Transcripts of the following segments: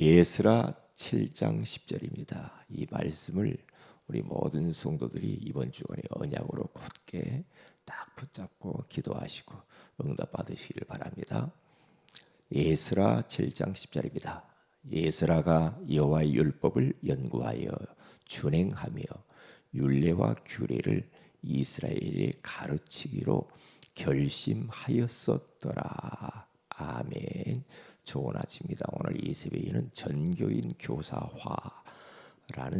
예스라 7장 10절입니다. 이 말씀을 우리 모든 성도들이 이번 주간에 언약으로 굳게 딱 붙잡고 기도하시고 응답 받으시기를 바랍니다. 예스라 7장 10절입니다. 예스라가 여호와의 율법을 연구하여 준행하며 율례와 규례를 이스라엘에 가르치기로 결심하였었더라. 아멘. 좋은 아침입니다. 오늘 이 새벽에는 전교인 교사화라는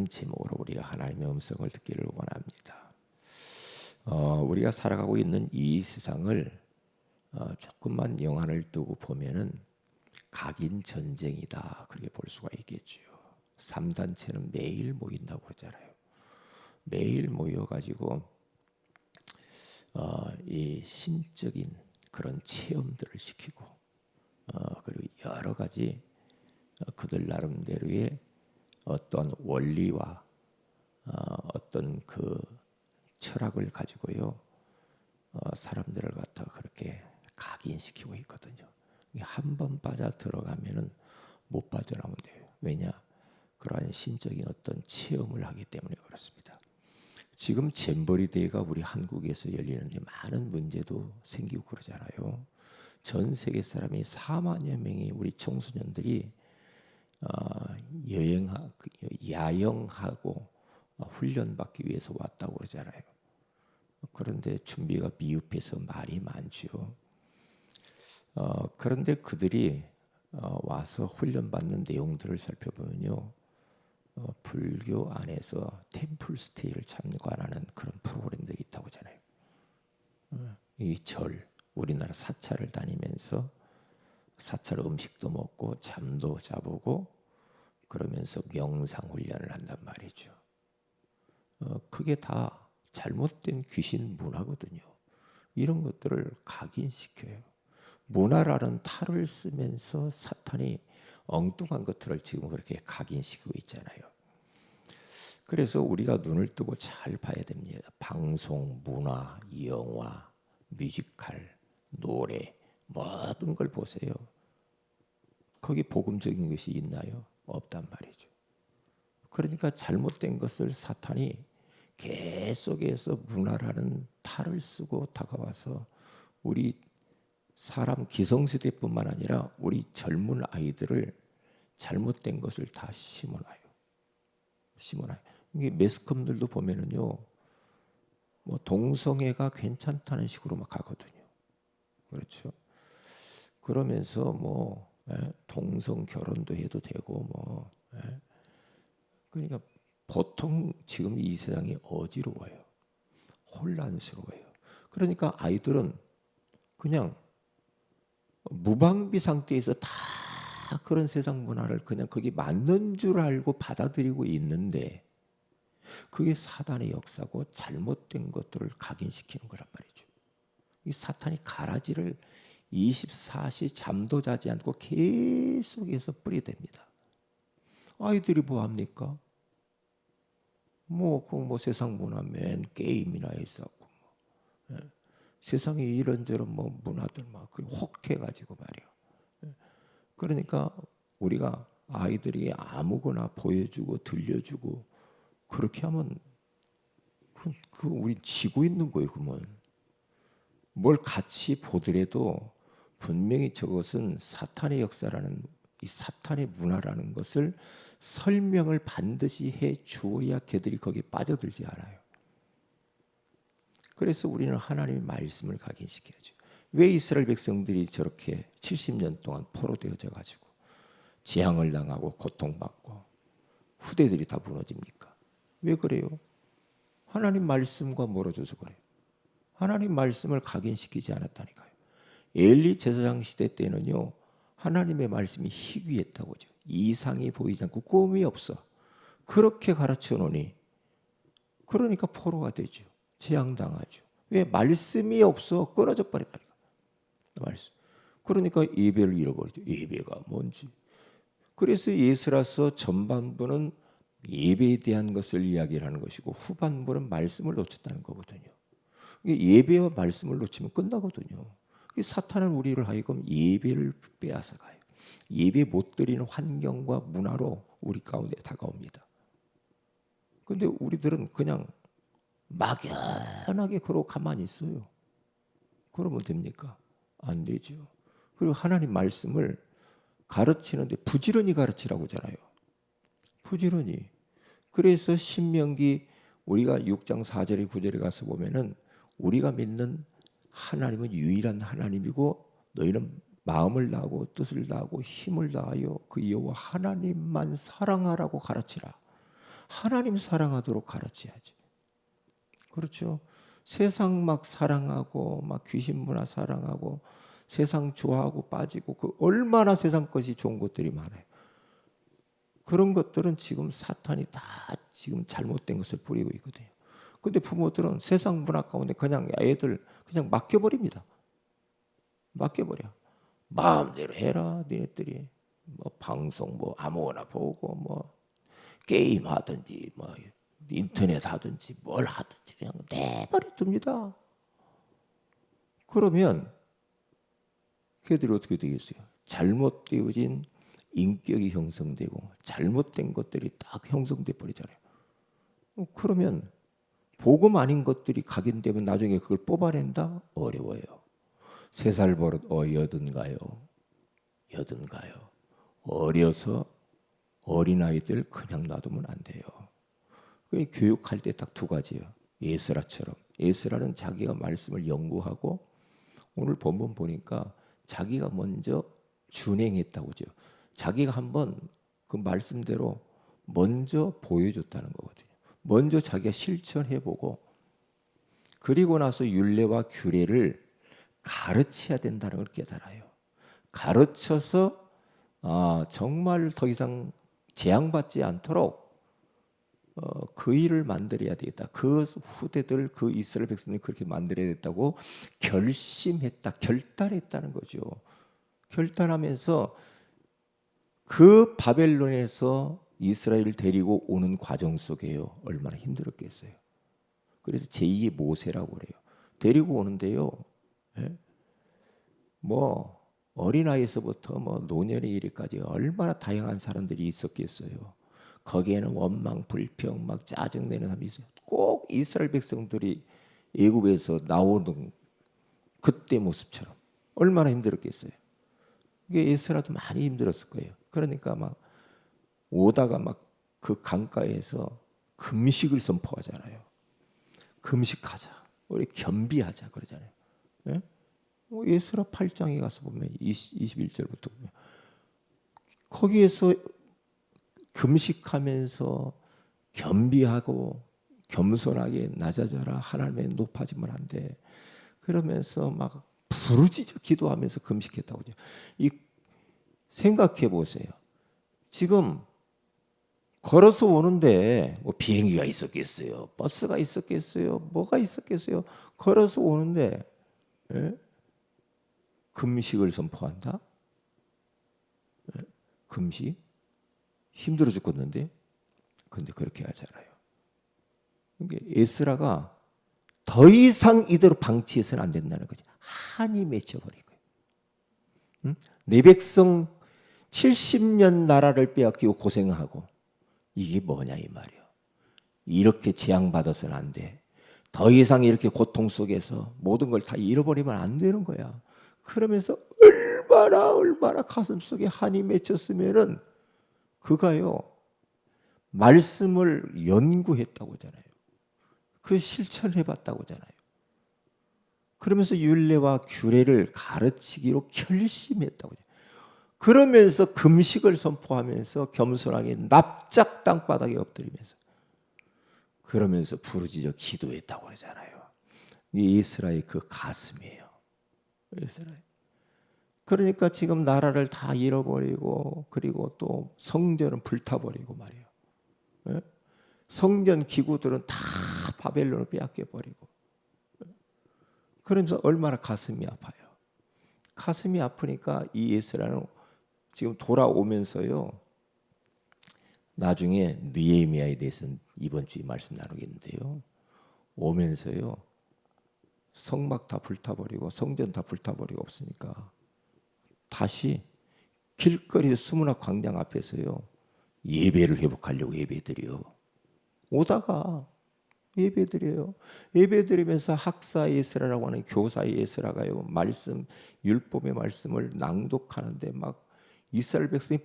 제목으로 우리가 하나님의 음성을 듣기를 원합니다. 어, 우리가 살아가고 있는 이 세상을 어, 조금만 영안을 두고 보면은 각인 전쟁이다 그렇게 볼 수가 있겠지요. 3단체는 매일 모인다고 그러잖아요. 매일 모여가지고 어, 이 신적인 그런 체험들을 시키고 어, 그리고 여러 가지 어, 그들 나름대로의 어떤 원리와 어, 어떤 그 철학을 가지고요 어, 사람들을 갖다가 그렇게 각인시키고 있거든요. 한 번 빠져 들어가면은 못 빠져나오면 돼요. 왜냐? 그러한 신적인 어떤 체험을 하기 때문에 그렇습니다. 지금 잼버리 대회가 우리 한국에서 열리는데 많은 문제도 생기고 그러잖아요. 전 세계 사람이 4만여 명의 우리 청소년들이 어, 여행 야영하고 훈련받기 위해서 왔다고 그러잖아요. 그런데 준비가 미흡해서 말이 많죠. 어, 그런데 그들이 어, 와서 훈련받는 내용들을 살펴보면요. 어, 불교 안에서 템플 스테이를 참관하는 그런 프로그램들이 있다고 하잖아요. 어, 이절 우리나라 사찰을 다니면서 사찰 음식도 먹고 잠도 자보고 그러면서 명상 훈련을 한단 말이죠. 어, 그게 다 잘못된 귀신 문화거든요. 이런 것들을 각인시켜요. 문화라는 탈을 쓰면서 사탄이 엉뚱한 것들을 지금 그렇게 각인시키고 있잖아요. 그래서 우리가 눈을 뜨고 잘 봐야 됩니다. 방송, 문화, 영화, 뮤지컬, 노래 모든 걸 보세요. 거기 복음적인 것이 있나요? 없단 말이죠. 그러니까 잘못된 것을 사탄이 계속해서 문화라는 탈을 쓰고 다가와서 우리 사람 기성세대뿐만 아니라 우리 젊은 아이들을 잘못된 것을 다 심어놔요. 심어놔요. 이게 매스컴들도 보면은요, 뭐 동성애가 괜찮다는 식으로 막 가거든요. 그렇죠. 그러면서 뭐 예, 동성 결혼도 해도 되고 뭐 예. 그러니까 보통 지금 이 세상이 어지러워요. 혼란스러워요. 그러니까 아이들은 그냥 무방비 상태에서 다 그런 세상 문화를 그냥 거기 맞는 줄 알고 받아들이고 있는데 그게 사단의 역사고 잘못된 것들을 각인시키는 거란 말이죠. 이 사탄이 가라지를 24시 잠도 자지 않고 계속해서 뿌리댑니다. 아이들이 뭐 합니까? 뭐, 그뭐 세상 문화 맨 게임이나 있었고, 뭐. 예. 세상에 이런저런 뭐 문화들 막 혹해가지고 말이야. 예. 그러니까 우리가 아이들이 아무거나 보여주고 들려주고 그렇게 하면 그, 그 우리 지고 있는 거예요, 그러면. 뭘 같이 보더라도 분명히 저것은 사탄의 역사라는 이 사탄의 문화라는 것을 설명을 반드시 해 주어야 걔들이 거기에 빠져들지 않아요. 그래서 우리는 하나님의 말씀을 각인시켜야죠. 왜 이스라엘 백성들이 저렇게 70년 동안 포로되어져 가지고 재앙을 당하고 고통받고 후대들이 다 무너집니까? 왜 그래요? 하나님 말씀과 멀어져서 그래요. 하나님 말씀을 각인시키지 않았다니까요. 엘리 제사장 시대 때는요. 하나님의 말씀이 희귀했다고죠. 이상이 보이지 않고 꿈이 없어. 그렇게 가르쳐 놓으니 그러니까 포로가 되죠. 재앙당하죠. 왜 말씀이 없어 끊어져 버렸다니까. 말씀. 그러니까 예배를 잃어버리죠. 예배가 뭔지. 그래서 예수라서 전반부는 예배에 대한 것을 이야기를 하는 것이고 후반부는 말씀을 놓쳤다는 거거든요. 예배와 말씀을 놓치면 끝나거든요. 사탄은 우리를 하여금 예배를 빼앗아 가요. 예배 못 드리는 환경과 문화로 우리 가운데 다가옵니다. 근데 우리들은 그냥 막연하게 그러고 가만히 있어요. 그러면 됩니까? 안 되죠. 그리고 하나님 말씀을 가르치는데 부지런히 가르치라고 하잖아요. 부지런히. 그래서 신명기 우리가 6장 4절에 9절에 가서 보면은 우리가 믿는 하나님은 유일한 하나님이고 너희는 마음을 다하고 뜻을 다하고 힘을 다하여 그 여호와 하나님만 사랑하라고 가르치라. 하나님 사랑하도록 가르쳐야지. 그렇죠. 세상 막 사랑하고 막 귀신 문화 사랑하고 세상 좋아하고 빠지고 그 얼마나 세상 것이 좋은 것들이 많아요. 그런 것들은 지금 사탄이 다 지금 잘못된 것을 부리고 있거든요. 근데 부모들은 세상 문화 가운데 그냥 애들 그냥 맡겨버립니다. 맡겨버려. 마음대로 해라, 니네들이. 뭐 방송 뭐 아무거나 보고 뭐 게임 하든지 뭐 인터넷 하든지 뭘 하든지 그냥 내버려 둡니다. 그러면 그들이 어떻게 되겠어요? 잘못되어진 인격이 형성되고 잘못된 것들이 딱 형성돼 버리잖아요. 어, 그러면 복음 아닌 것들이 각인되면 나중에 그걸 뽑아낸다 어려워요. 세 살 버릇 어 여든가요, 여든가요. 어려서 어린 아이들 그냥 놔두면 안 돼요. 그 교육할 때 딱 두 가지요. 예스라처럼 예스라는 자기가 말씀을 연구하고 오늘 본문 보니까 자기가 먼저 준행했다고죠. 자기가 한번 그 말씀대로 먼저 보여줬다는 거거든요. 먼저 자기가 실천해보고 그리고 나서 율례와 규례를 가르쳐야 된다는 걸 깨달아요. 가르쳐서 아, 정말 더 이상 재앙받지 않도록 어, 그 일을 만들어야 되겠다. 그 후대들 그 이스라엘 백성들이 그렇게 만들어야 됐다고 결심했다, 결단했다는 거죠. 결단하면서 그 바벨론에서 이스라엘을 데리고 오는 과정 속에요. 얼마나 힘들었겠어요. 그래서 제2의 모세라고 그래요. 데리고 오는데요. 예? 뭐 어린아이에서부터 뭐 노년의 이르까지 얼마나 다양한 사람들이 있었겠어요. 거기에는 원망, 불평, 막 짜증내는 사람이 있어요. 꼭 이스라엘 백성들이 애굽에서 나오는 그때 모습처럼 얼마나 힘들었겠어요. 이게 에스라도 많이 힘들었을 거예요. 그러니까 막 오다가 막 그 강가에서 금식을 선포하잖아요. 금식하자. 우리 겸비하자 그러잖아요. 예? 뭐 예스라 8장에 가서 보면 20, 21절부터 보면 거기에서 금식하면서 겸비하고 겸손하게 낮아져라 하나님의 높아지면 안 돼. 그러면서 막 부르짖어 기도하면서 금식했다고 요. 이 생각해 보세요. 지금 걸어서 오는데 뭐 비행기가 있었겠어요, 버스가 있었겠어요, 뭐가 있었겠어요. 걸어서 오는데 예? 금식을 선포한다. 예? 금식 힘들어 죽겠는데 근데 그렇게 하잖아요. 이게 에스라가 더 이상 이대로 방치해서는 안 된다는 거죠. 한이 맺혀버리고요. 응? 내 백성 70년 나라를 빼앗기고 고생하고 이게 뭐냐 이 말이요. 이렇게 재앙 받아서는 안 돼. 더 이상 이렇게 고통 속에서 모든 걸 다 잃어버리면 안 되는 거야. 그러면서 얼마나 얼마나 가슴 속에 한이 맺혔으면은 그가요 말씀을 연구했다고 하잖아요. 그 실천해봤다고 하잖아요. 그러면서 율례와 규례를 가르치기로 결심했다고 해요. 그러면서 금식을 선포하면서 겸손하게 납작 땅바닥에 엎드리면서 그러면서 부르짖어 기도했다고 그러잖아요. 이 이스라엘 그 가슴이에요. 이스라엘. 그러니까 지금 나라를 다 잃어버리고 그리고 또 성전은 불타버리고 말이에요. 예? 성전 기구들은 다 바벨론을 빼앗겨 버리고 그러면서 얼마나 가슴이 아파요. 가슴이 아프니까 이 예스라는 지금 돌아오면서요. 나중에 느헤미야에 대해서는 이번 주에 말씀 나누겠는데요. 오면서요. 성막 다 불타버리고 성전 다 불타버리고 없으니까 다시 길거리 수문학 광장 앞에서요 예배를 회복하려고 예배드려 오다가 예배드려요. 예배드리면서 학사 예스라라고 하는 교사 예스라가요 말씀 율법의 말씀을 낭독하는데 막 이스라엘 백성이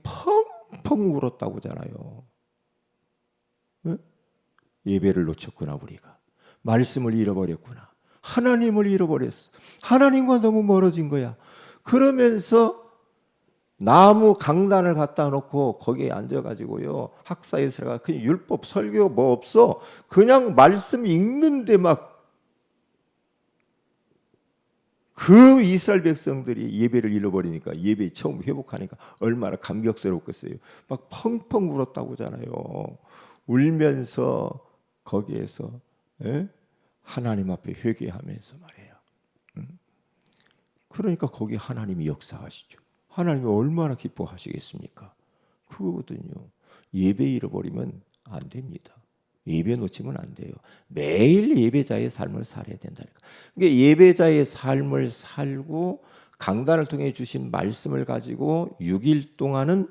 펑펑 울었다고 하잖아요. 예? 예배를 놓쳤구나 우리가 말씀을 잃어버렸구나 하나님을 잃어버렸어. 하나님과 너무 멀어진 거야. 그러면서 나무 강단을 갖다 놓고 거기에 앉아가지고요 학사에서가 그냥 율법 설교 뭐 없어 그냥 말씀 읽는데 막 그 이스라엘 백성들이 예배를 잃어버리니까 예배 처음 회복하니까 얼마나 감격스럽겠어요. 막 펑펑 울었다고잖아요. 울면서 거기에서 예? 하나님 앞에 회개하면서. 음? 그러니까 거기 하나님이 역사하시죠. 하나님이 얼마나 기뻐하시겠습니까? 그거거든요. 예배 잃어버리면 안 됩니다. 예배 놓치면 안 돼요. 매일 예배자의 삶을 살아야 된다니까. 그러니까 예배자의 삶을 살고 강단을 통해 주신 말씀을 가지고 6일 동안은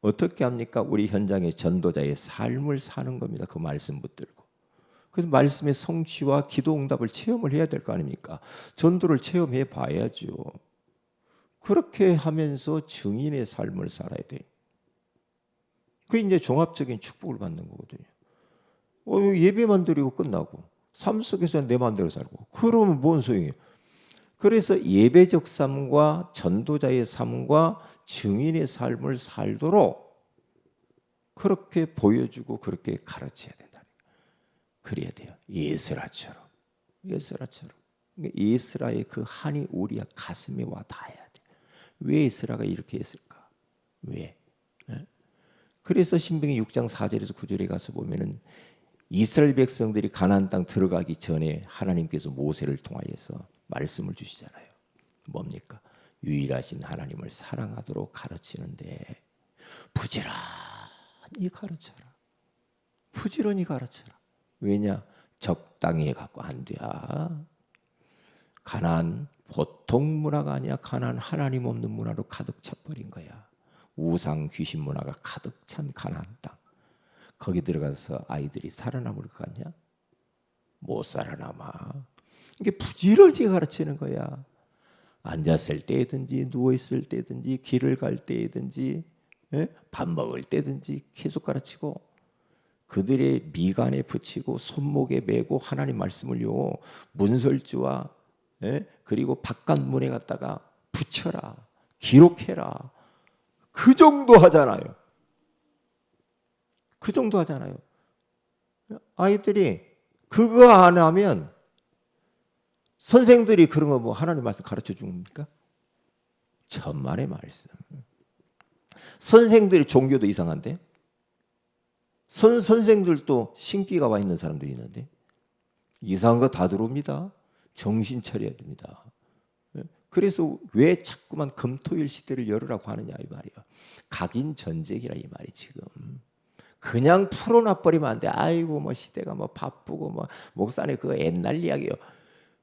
어떻게 합니까? 우리 현장의 전도자의 삶을 사는 겁니다. 그 말씀 붙들고. 그래서 말씀의 성취와 기도 응답을 체험을 해야 될 거 아닙니까? 전도를 체험해 봐야죠. 그렇게 하면서 증인의 삶을 살아야 돼. 그 이제 종합적인 축복을 받는 거거든요. 어, 예배만 드리고 끝나고 삶 속에서 내 마음대로 살고 그러면 뭔 소용이에요? 그래서 예배적 삶과 전도자의 삶과 증인의 삶을 살도록 그렇게 보여주고 그렇게 가르쳐야 된다. 그래야 돼요. 예스라처럼. 예스라처럼. 그러니까 예스라의 그 한이 우리 가슴에 와 닿아야 돼. 왜 예스라가 이렇게 했을까? 왜? 네? 그래서 신명기 6장 4절에서 9절에 가서 보면은 이스라엘 백성들이 가나안 땅 들어가기 전에 하나님께서 모세를 통하여서 말씀을 주시잖아요. 뭡니까? 유일하신 하나님을 사랑하도록 가르치는데 부지런히 가르쳐라. 부지런히 가르쳐라. 왜냐? 적당히 갖고 안 돼. 가난 보통 문화가 아니야. 가난 하나님 없는 문화로 가득 차버린 거야. 우상 귀신 문화가 가득 찬 가난 땅. 거기 들어가서 아이들이 살아남을 것 같냐? 못 살아남아. 이게 부지런히 가르치는 거야. 앉았을 때든지 누워 있을 때든지 길을 갈 때든지 예? 밥 먹을 때든지 계속 가르치고 그들의 미간에 붙이고 손목에 메고 하나님 말씀을요 문설주와 예? 그리고 바깥문에 갖다가 붙여라 기록해라 그 정도 하잖아요. 그 정도 하잖아요. 아이들이 그거 안 하면 선생들이 그런 거 뭐 하나님 말씀 가르쳐 줍니까? 천만의 말씀. 선생들이 종교도 이상한데 선 선생들도 신기가 와 있는 사람도 있는데 이상한 거 다 들어옵니다. 정신 차려야 됩니다. 그래서 왜 자꾸만 금토일 시대를 열으라고 하느냐 이 말이에요. 각인 전쟁이라 이 말이 지금. 그냥 풀어놔 버리면 안 돼. 아이고 뭐 시대가 뭐 바쁘고 뭐 목사님 그거 옛날 이야기요.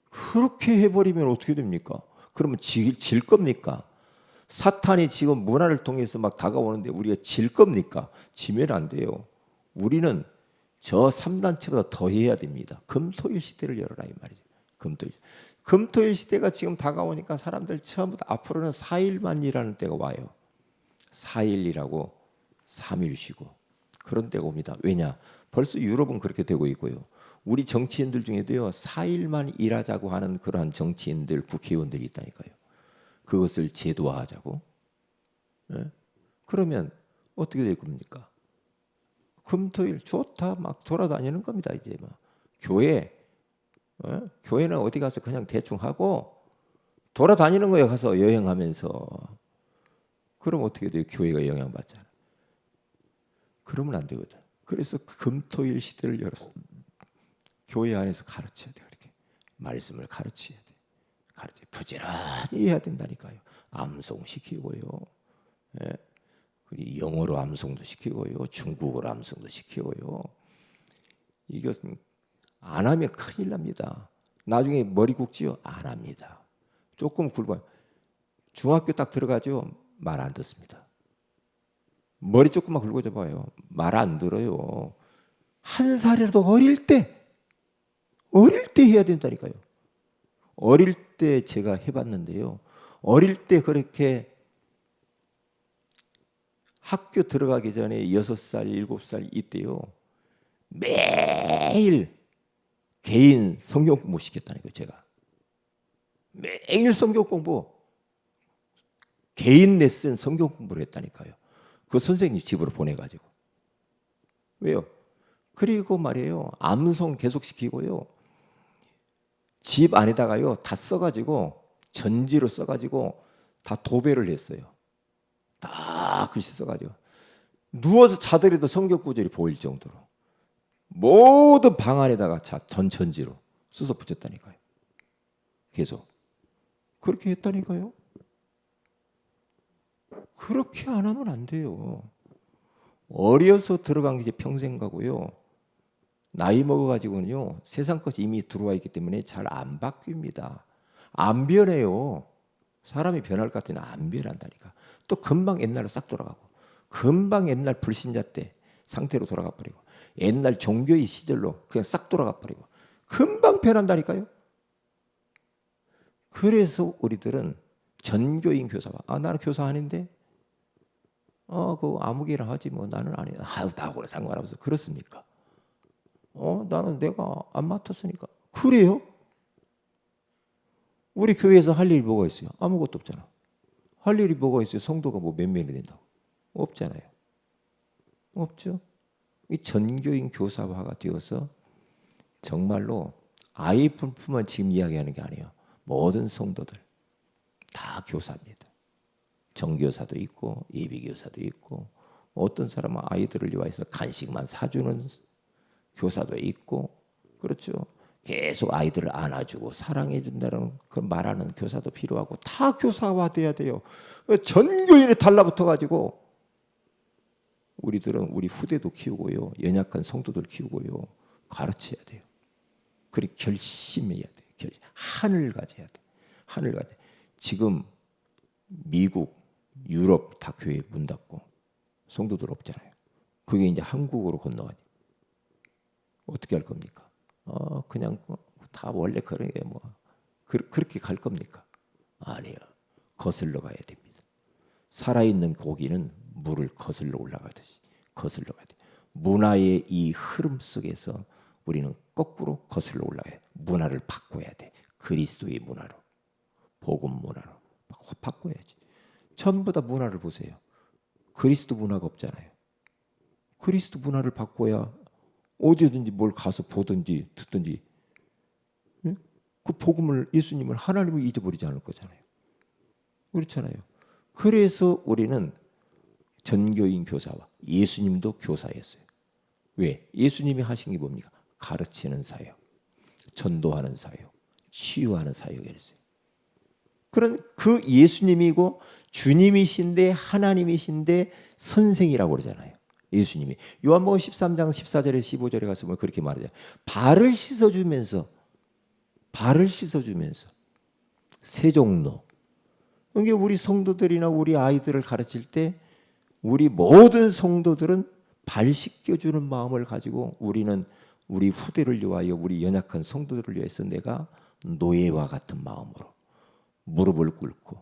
그렇게 해버리면 어떻게 됩니까? 그러면 질, 질 겁니까? 사탄이 지금 문화를 통해서 막 다가오는데 우리가 질 겁니까? 지면 안 돼요. 우리는 저 3단체보다 더 해야 됩니다. 금토일 시대를 열어라 이 말이죠. 금토일. 금토일 시대가 지금 다가오니까 사람들 처음부터 앞으로는 4일만 일하는 때가 와요. 4일이라고 3일 쉬고 그런 때가 옵니다. 왜냐? 벌써 유럽은 그렇게 되고 있고요. 우리 정치인들 중에도요. 4일만 일하자고 하는 그러한 정치인들 국회의원들이 있다니까요. 그것을 제도화하자고. 네? 그러면 어떻게 될 겁니까? 금토일 좋다 막 돌아다니는 겁니다. 이제 뭐 교회 어? 교회는 어디 가서 그냥 대충 하고 돌아다니는 거에 가서 여행하면서 그럼 어떻게 돼요? 교회가 영향받잖아. 그러면 안 되거든. 그래서 금토일 시대를 열어서 교회 안에서 가르쳐야 돼. 그렇게 말씀을 가르쳐야 돼. 가르쳐 부지런히 해야 된다니까요. 암송 시키고요. 예. 그리고 영어로 암송도 시키고요. 중국어로 암송도 시키고요. 이것은 안 하면 큰일 납니다. 나중에 머리 굵지요? 안 합니다. 조금 굵어요. 중학교 딱 들어가죠? 말 안 듣습니다. 머리 조금만 긁어줘 봐요. 말 안 들어요. 한 살이라도 어릴 때 어릴 때 해야 된다니까요. 어릴 때 제가 해봤는데요. 어릴 때 그렇게 학교 들어가기 전에 여섯 살, 일곱 살 이때요. 매일 개인 성경 공부 시켰다는 거예요, 제가. 매일 성경 공부. 개인 레슨 성경 공부를 했다니까요. 그 선생님 집으로 보내가지고. 왜요? 그리고 말이에요. 암송 계속 시키고요. 집 안에다가요. 다 써가지고 전지로 써가지고 다 도배를 했어요. 다 글씨 써가지고. 누워서 자더라도 성경 구절이 보일 정도로. 모든 방 안에다가 자 전천지로 써서 붙였다니까요. 계속 그렇게 했다니까요. 그렇게 안 하면 안 돼요. 어려서 들어간 게 평생 가고요. 나이 먹어가지고는요 세상 것이 이미 들어와 있기 때문에 잘 안 바뀝니다. 안 변해요. 사람이 변할 것 같으면 안 변한다니까. 또 금방 옛날로 싹 돌아가고, 금방 옛날 불신자 때 상태로 돌아가 버리고, 옛날 종교의 시절로 그냥 싹 돌아가 버리고, 금방 변한다니까요. 그래서 우리들은 전교인 교사와 아 나는 교사 아닌데 어 그 아무개나 하지 뭐 나는 아니 아유 나하고는 상관없어 그렇습니까? 어 나는 내가 안 맡았으니까 그래요? 우리 교회에서 할 일이 뭐가 있어요? 아무것도 없잖아. 할 일이 뭐가 있어요? 성도가 뭐 몇 명이 된다고? 없잖아요. 없죠. 이 전교인 교사화가 되어서 정말로 아이품만 지금 이야기하는 게 아니에요. 모든 성도들 다 교사입니다. 정교사도 있고 예비교사도 있고 어떤 사람은 아이들을 위해서 간식만 사주는 교사도 있고 그렇죠. 계속 아이들을 안아주고 사랑해준다는 그 말하는 교사도 필요하고 다 교사화돼야 돼요. 전교인에 달라붙어 가지고 우리들은 우리 후대도 키우고요, 연약한 성도들 키우고요, 가르쳐야 돼요. 그리 결심해야 돼요. 결 한을 가져야 돼. 한을 가져. 지금 미국, 유럽 다 교회 문 닫고 성도들 없잖아요. 그게 이제 한국으로 건너가니 어떻게 할 겁니까? 어 그냥 다 원래 그런 게뭐 그렇게 갈 겁니까? 아니요. 거슬러 가야 됩니다. 살아있는 고기는 물을 거슬러 올라가듯이 거슬러 가야 돼. 문화의 이 흐름 속에서 우리는 거꾸로 거슬러 올라가야 돼. 문화를 바꿔야 돼. 그리스도의 문화로. 복음 문화로. 바꿔야지. 전부 다 문화를 보세요. 그리스도 문화가 없잖아요. 그리스도 문화를 바꿔야 어디든지 뭘 가서 보든지 듣든지 그 복음을 예수님을 하나님을 잊어버리지 않을 거잖아요. 그렇잖아요. 그래서 우리는 전교인 교사와 예수님도 교사였어요. 왜? 예수님이 하신 게 뭡니까? 가르치는 사역, 전도하는 사역, 치유하는 사역이었어요. 그런 그 예수님이고 주님이신데 하나님이신데 선생이라고 그러잖아요. 예수님이 요한복음 13장 14절에 15절에 가서 뭐 그렇게 말하죠. 발을 씻어 주면서 발을 씻어 주면서 세종로 이게 우리 성도들이나 우리 아이들을 가르칠 때 우리 모든 성도들은 발 씻겨 주는 마음을 가지고 우리는 우리 후대를 위하여 우리 연약한 성도들을 위해서 내가 노예와 같은 마음으로 무릎을 꿇고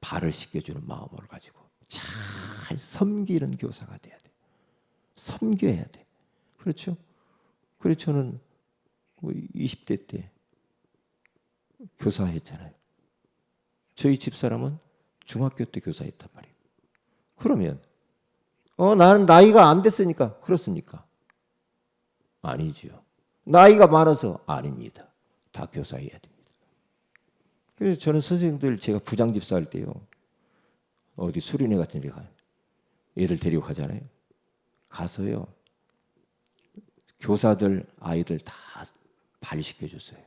발을 씻겨주는 마음을 가지고 잘 섬기는 교사가 돼야 돼. 섬겨야 돼. 그렇죠? 그래서 저는 20대 뭐때 교사했잖아요. 저희 집사람은 중학교 때 교사했단 말이에요. 그러면 어 나는 나이가 안 됐으니까 그렇습니까? 아니지요. 나이가 많아서 아닙니다. 다 교사해야 됩니다. 그래서 저는 선생님들 제가 부장 집사 할 때요. 어디 수련회 같은 데 가요. 애들 데리고 가잖아요. 가서요. 교사들 아이들 다발 시켜 줬어요.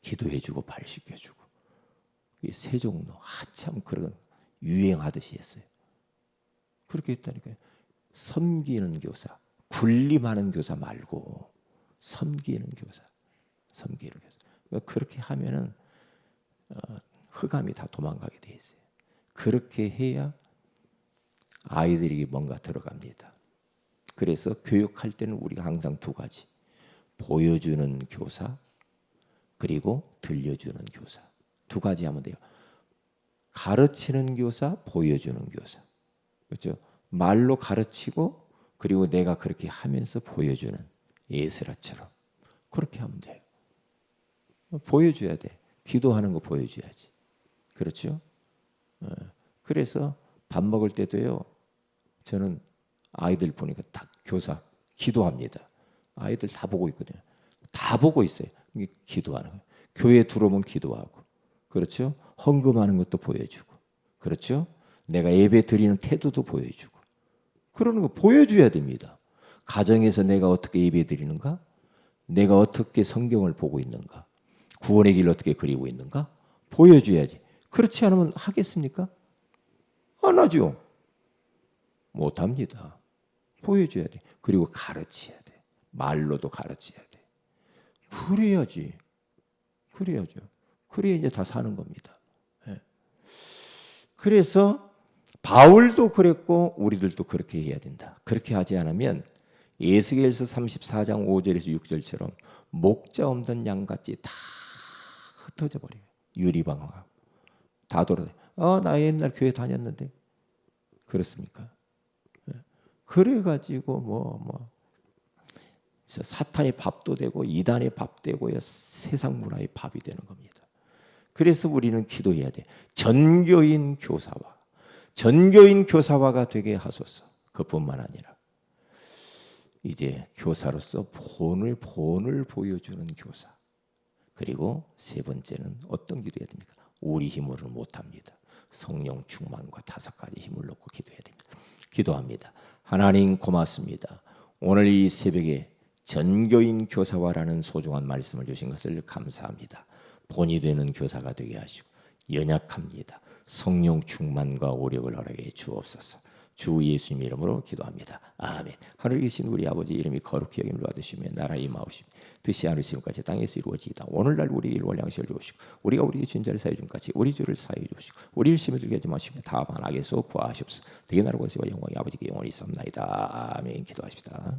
기도해 주고 발 시켜 주고. 세종로 한참 그런 유행하듯이 했어요. 그렇게 했다니까요. 섬기는 교사, 군림하는 교사 말고 섬기는 교사, 섬기는 교사. 그렇게 하면은 어, 흑암이 다 도망가게 돼 있어요. 그렇게 해야 아이들에게 뭔가 들어갑니다. 그래서 교육할 때는 우리가 항상 두 가지 보여주는 교사 그리고 들려주는 교사 두 가지 하면 돼요. 가르치는 교사, 보여주는 교사. 그렇죠? 말로 가르치고 그리고 내가 그렇게 하면서 보여주는 예스라처럼 그렇게 하면 돼요. 보여줘야 돼. 기도하는 거 보여줘야지. 그렇죠? 어, 그래서 밥 먹을 때도요. 저는 아이들 보니까 다 교사 기도합니다. 아이들 다 보고 있거든요. 다 보고 있어요. 기도하는 거예요. 교회 들어오면 기도하고, 그렇죠? 헌금하는 것도 보여주고, 그렇죠? 내가 예배 드리는 태도도 보여주고, 그러는 거 보여줘야 됩니다. 가정에서 내가 어떻게 예배 드리는가? 내가 어떻게 성경을 보고 있는가? 구원의 길을 어떻게 그리고 있는가? 보여줘야지. 그렇지 않으면 하겠습니까? 안 하죠. 못 합니다. 보여줘야 돼. 그리고 가르쳐야 돼. 말로도 가르쳐야 돼. 그래야지. 그래야죠. 그래야 이제 다 사는 겁니다. 예. 그래서 바울도 그랬고 우리들도 그렇게 해야 된다. 그렇게 하지 않으면 예수계에서 34장 5절에서 6절처럼 목자 없는 양같이 다 흩어져 버려요. 유리방황하고 다 돌아다녀. 어, 나 옛날 교회 다녔는데 그렇습니까? 예. 그래 가지고 뭐 뭐. 사탄의 밥도 되고 이단의 밥 되고요 세상 문화의 밥이 되는 겁니다. 그래서 우리는 기도해야 돼. 전교인 교사와 전교인 교사화가 되게 하소서. 그뿐만 아니라 이제 교사로서 본을 본을 보여주는 교사. 그리고 세 번째는 어떤 기도해야 됩니까? 우리 힘으로는 못합니다. 성령 충만과 다섯 가지 힘을 놓고 기도해야 됩니다. 기도합니다. 하나님 고맙습니다. 오늘 이 새벽에 전교인 교사화라는 소중한 말씀을 주신 것을 감사합니다. 본이 되는 교사가 되게 하시고 연약합니다. 성령 충만과 오력을 허락해 주옵소서. 주 예수님 이름으로 기도합니다. 아멘. 하늘에 계신 우리 아버지 이름이 거룩히 여김을 받으시며 나라 임하오시며 뜻이 하늘시음까지 땅에서 이루어지이다. 오늘날 우리 일월 양식을 주시고 우리가 우리의 죄를 사해 준 같이 우리 죄를 사해 주시고 우리 일심을 들게 하지 마시며 다만 악에서 구하시옵소서. 되게 나라고 세와 영광이 아버지께 영원히 있옵나이다. 아멘. 기도하십시다.